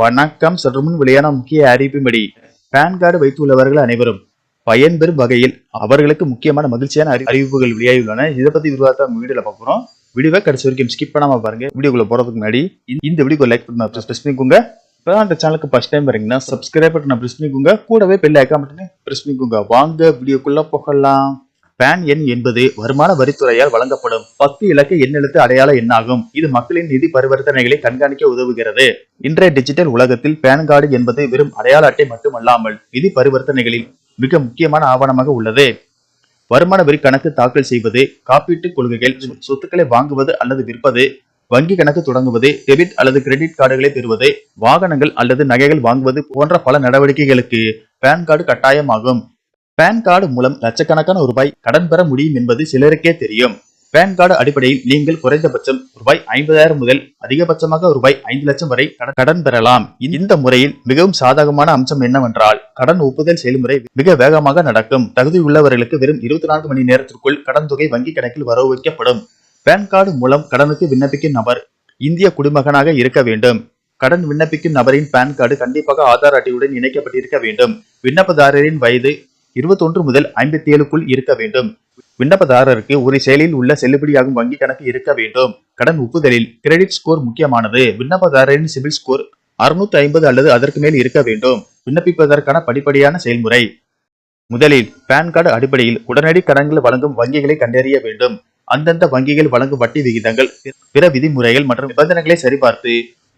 வணக்கம். சற்று முன் வெளியான முக்கிய அறிவிப்பின்படி பேன் கார்டு வைத்துள்ளவர்கள் அனைவரும் பயன்பெறும் வகையில் அவர்களுக்கு முக்கியமான மகிழ்ச்சியான அறி- அறிவிப்புகள் வெளியாகியுள்ளன. இதை பத்தி விரிவாக வீடியோல பார்க்குறோம் வீடியோவை கடைசி வரைக்கும் ஸ்கிப் பண்ணாம பாருங்க. வீடியோக்குள்ள போறதுக்கு முன்னாடி இந்த- வீடியோ லைக் பண்ண ப்ரெஸ் பண்ணிக்கோங்க. இப்போ அந்த சேனலுக்கு ஃபர்ஸ்ட் டைம் வரீங்கன்னா சப்ஸ்கிரைப் பட்டனை ப்ரெஸ் பண்ணிக்கோங்க. கூடவே பெல் ஐக்கான் பட்டனை ப்ரெஸ் பண்ணிக்கோங்க. வாங்க வீடியோக்குள்ள போகலாம். பேன் எண் என்பது வருமான வரித்துறையால் வழங்கப்படும். பத்து இலக்க எண்ணெழுத்து அடையாள எண்ணாகும். இது மக்களின் நிதி பரிவர்த்தனைகளை கண்காணிக்க உதவுகிறது. இன்றைய டிஜிட்டல் உலகத்தில் பேன் கார்டு என்பது வெறும் அடையாள அட்டை மட்டுமல்லாமல் நிதி பரிவர்த்தனைகளில் மிக முக்கியமான ஆவணமாக உள்ளது. வருமான வரி கணக்கு தாக்கல் செய்வது காப்பீட்டு கொள்கைகள் சொ- சொத்துக்களை வாங்குவது அல்லது விற்பது வங்கி கணக்கு தொடங்குவது டெபிட் அல்லது கிரெடிட் கார்டுகளை பெறுவது வாகனங்கள் அல்லது நகைகள் வாங்குவது போன்ற பல நடவடிக்கைகளுக்கு பேன் கார்டு கட்டாயமாகும். பேன் கார்டு மூலம் லட்சக்கணக்கான ரூபாய் கடன் பெற முடியும் என்பது சிலருக்கே தெரியும். பேன் கார்டு அடிப்படையில் நீங்கள் குறைந்தபட்சம் ரூபாய் ஐம்பதாயிரம் முதல் அதிகபட்சமாக ரூபாய் ஐந்து லட்சம் வரை கடன் பெறலாம். இந்த முறையில் மிகவும் சாதகமான அம்சம் என்னவென்றால் கடன் ஒப்புதல் செயல்முறை மிக வேகமாக நடக்கும். தகுதி உள்ளவர்களுக்கு வெறும் இருபத்தி நான்கு மணி நேரத்திற்குள் கடன் தொகை வங்கி கணக்கில் வரவு வைக்கப்படும். பேன் கார்டு மூலம் கடனுக்கு விண்ணப்பிக்கும் நபர் இந்திய குடிமகனாக இருக்க வேண்டும். கடன் விண்ணப்பிக்கும் நபரின் பேன் கார்டு கண்டிப்பாக ஆதார் அட்டையுடன் இணைக்கப்பட்டிருக்க வேண்டும். விண்ணப்பதாரரின் வயது இருபத்தொன்று முதல் ஐம்பத்தி ஏழுக்குள் இருக்க வேண்டும். விண்ணப்பதாரருக்கு ஒரு செயலில் உள்ள செல்லுபடியாகும் வங்கி கணக்கு இருக்க வேண்டும். கடன் ஒப்புதலில் கிரெடிட் ஸ்கோர் முக்கியமானது. விண்ணப்பதாரரின் சிவில் ஸ்கோர் அறுநூத்தி ஐம்பது அல்லது அதற்கு மேல் இருக்க வேண்டும். விண்ணப்பிப்பதற்கான படிப்படியான செயல்முறை. முதலில் பேன் கார்டு அடிப்படையில் உடனடி கடன்கள் வழங்கும் வங்கிகளை கண்டறிய வேண்டும். அந்தந்த வங்கிகள் வழங்கும் வட்டி விகிதங்கள் பிற விதிமுறைகள் மற்றும் நிபந்தனைகளை சரிபார்த்து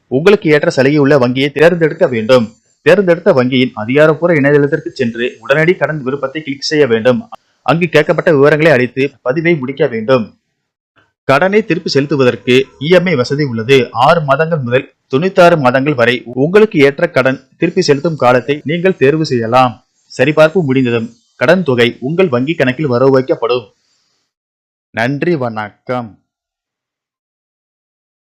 உங்களுக்கு ஏற்ற சலுகை உள்ள வங்கியை தேர்ந்தெடுக்க வேண்டும். தேர்ந்தெடுத்த வங்கியின் அதிகாரப்பூர்வ இணையதளத்திற்கு சென்று உடனடி கடன் விருப்பத்தை கிளிக் செய்ய வேண்டும். அங்கு கேட்கப்பட்ட விவரங்களை அளித்து பதிவை முடிக்க வேண்டும். கடனை திருப்பி செலுத்துவதற்கு இஎம்ஐ வசதி உள்ளது. ஆறு மாதங்கள் முதல் தொண்ணூத்தாறு மாதங்கள் வரை உங்களுக்கு ஏற்ற கடன் திருப்பி செலுத்தும் காலத்தை நீங்கள் தேர்வு செய்யலாம். சரிபார்ப்பு முடிந்ததும் கடன் தொகை உங்கள் வங்கி கணக்கில் வரவு வைக்கப்படும் நன்றி வணக்கம்.